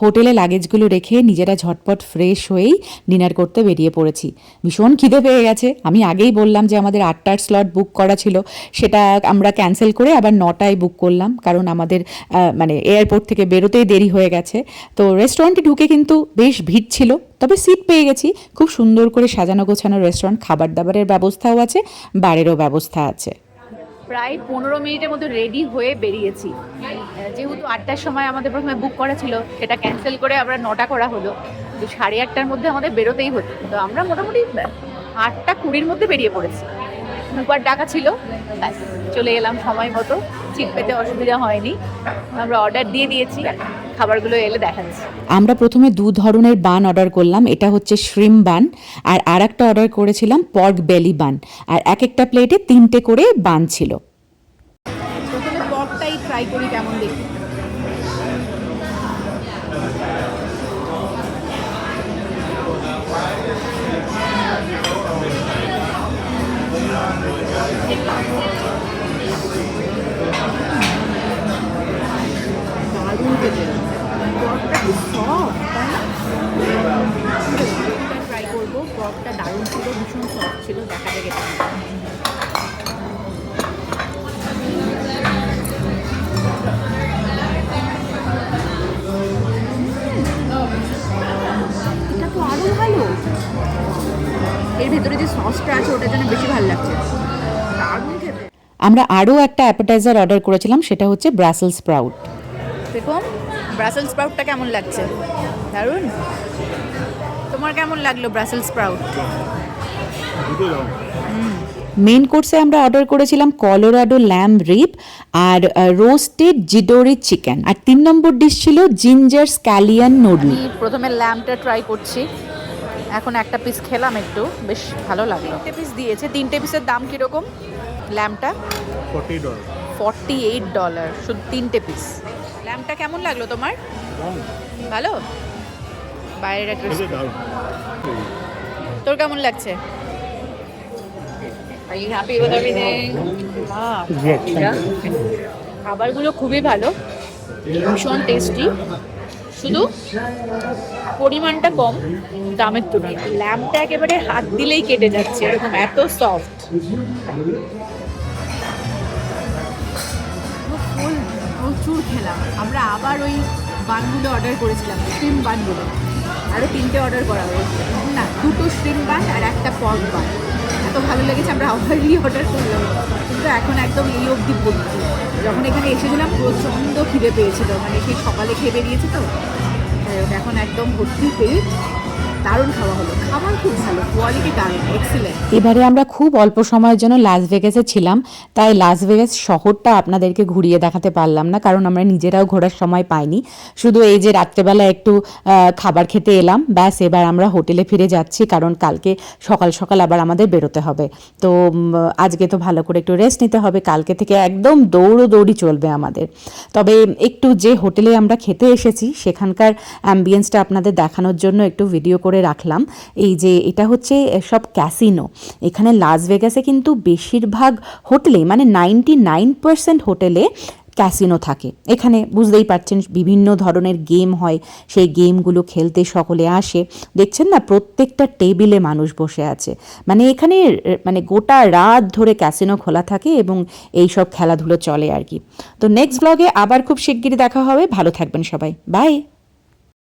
হোটেলে লাগেজগুলো রেখে নিজেরা ঝটপট ফ্রেশ হয়েই ডিনার করতে বেরিয়ে পড়েছি। ভীষণ খিদে পেয়ে গেছে। আমি আগেই বললাম যে আমাদের আটটার স্লট বুক করা ছিল। সেটা আমরা ক্যান্সেল করে আবার নটায় বুক করলাম। কারণ আমাদের মানে এয়ারপোর্ট থেকে বেরোতেই দেরি হয়ে গেছে। তো রেস্টুরেন্টে ঢুকে কিন্তু বেশ ভিড় ছিল। তবে সিট পেয়ে গেছি। খুব সুন্দর করে সাজানো গোছানো রেস্টুরেন্ট খাবার দাবারের ব্যবস্থাও আছে, বারেরও ব্যবস্থা আছে। প্রায় পনেরো মিনিটের মতো রেডি হয়ে বেরিয়েছি। যেহেতু আটটার সময় আমাদের প্রথমে বুক করা ছিল সেটা ক্যান্সেল করে আমরা নটা করা হলো। তো সাড়ে আটটার মধ্যে আমাদের বেরোতেই হতো। তো আমরা মোটামুটি আটটা কুড়ির মধ্যে বেরিয়ে পড়েছি। উবার ডাকা ছিল ব্যাস, চলে এলাম সময় মতো। সিট পেতে অসুবিধা হয়নি। আমরা অর্ডার দিয়ে দিয়েছি খাবারগুলো এলে দেখাচ্ছি। আমরা প্রথমে দু ধরনের বান অর্ডার করলাম এটা হচ্ছে শ্রিম বান আর আর একটা অর্ডার করেছিলাম পর্ক বেলি বান আর এক একটা প্লেটে তিনটে করে বান ছিল। ট্রাই করি কেমন দেখি দারুণ খেতে। পপটা খুব সফট ট্রাই করব। পপটা দারুণ ছিল, ভীষণ সফট ছিল, দেখা দেখে ভেতরে যে সসটা আছে ওটার জন্য বেশি ভালো লাগছে। দারুণ খেতে। আমরা আরও একটা অ্যাপেটাইজার অর্ডার করেছিলাম সেটা হচ্ছে ব্রাসেল স্প্রাউট দেখুন ব্রাসেল স্প্রাউটটা কেমন লাগছে? দারুণ। তোমার কেমন লাগল ব্রাসেল স্প্রাউট মেন কোর্সে আমরা অর্ডার করেছিলাম কলোরাডো ল্যাম রিপ আর রোস্টেড জিডোরি চিকেন আর তিন নম্বর ডিশ ছিল জিঞ্জার স্ক্যালিয়ান নুডল প্রথমে ল্যাম্পটা ট্রাই করছি। এখন একটা পিস খেলাম একটু বেশ ভালো লাগল। তিনটে পিস দিয়েছে। তিনটে পিসের দাম কীরকম? ল্যাম্পটা forty dollar. Forty eight dollar. শুধু তিনটে পিস ল্যাম্পটা কেমন লাগল তোমার? ভালো? বাইরের একটা তোর কেমন লাগছে? Are you happy খাবারগুলো খুবই ভালো। ভীষণ টেস্টি শুধু পরিমাণটা কম, দামের তুলনায়। ল্যাম্পটা একেবারে হাত দিলেই কেটে যাচ্ছে, এরকম এত সফট ফুল প্রচুর খেলাম। আমরা আবার ওই বানগুলো অর্ডার করেছিলাম স্ট্রিম বানগুলো। আরও তিনটে অর্ডার করা হয়েছে। না, দুটো স্ট্রিম বান আর একটা পর্ক বান। এত ভালো লেগেছে, আমরা আবারই অর্ডার করলাম। এখন একদম এই অবধি ভর্তি। যখন এখানে এসেছিলাম, প্রচণ্ড খিদে পেয়েছিল। মানে সেই সকালে খেয়ে বেরিয়েছে তো। এখন একদম ভর্তি পেয়ে দারুণ খাওয়া হলো। খাবার খুব ভালো কোয়ালিটি দারুণ এক্সিলেন্ট এবারে আমরা খুব অল্প সময়ের জন্য লাস ভেগাসে ছিলাম, তাই লাস ভেগাস শহরটা আপনাদেরকে ঘুরিয়ে দেখাতে পারলাম না, কারণ আমরা নিজেরাও ঘোরার সময় পাইনি। শুধু এই যে রাত্রেবেলা একটু খাবার খেতে এলাম, ব্যাস, এবার আমরা হোটেলে ফিরে যাচ্ছি, কারণ কালকে সকাল সকাল আবার আমাদের বেরোতে হবে। তো আজকে তো ভালো করে একটু রেস্ট নিতে হবে, কালকে থেকে একদম দৌড়োদৌড়ি চলবে আমাদের। তবে একটু যে হোটেলে আমরা খেতে এসেছি, সেখানকার অ্যাম্বিয়েন্সটা আপনাদের দেখানোর জন্য একটু ভিডিও করে রাখলাম। এই যে এটা হচ্ছে সব ক্যাসিনো এখানে লাস ভেগাসে কিন্তু বেশিরভাগ হোটেলে মানে নাইনটি নাইন পার্সেন্ট হোটেলে ক্যাসিনো থাকে। এখানে বুঝতেই পারছেন বিভিন্ন ধরনের গেম হয়। সেই গেমগুলো খেলতে সকলে আসে। দেখছেন না, প্রত্যেকটা টেবিলে মানুষ বসে আছে। মানে এখানে মানে গোটা রাত ধরে ক্যাসিনো খোলা থাকে এবং এই সব খেলাধুলো চলে আর কি। তো নেক্সট ব্লগে আবার খুব শিগগিরই দেখা হবে। ভালো থাকবেন সবাই। বাই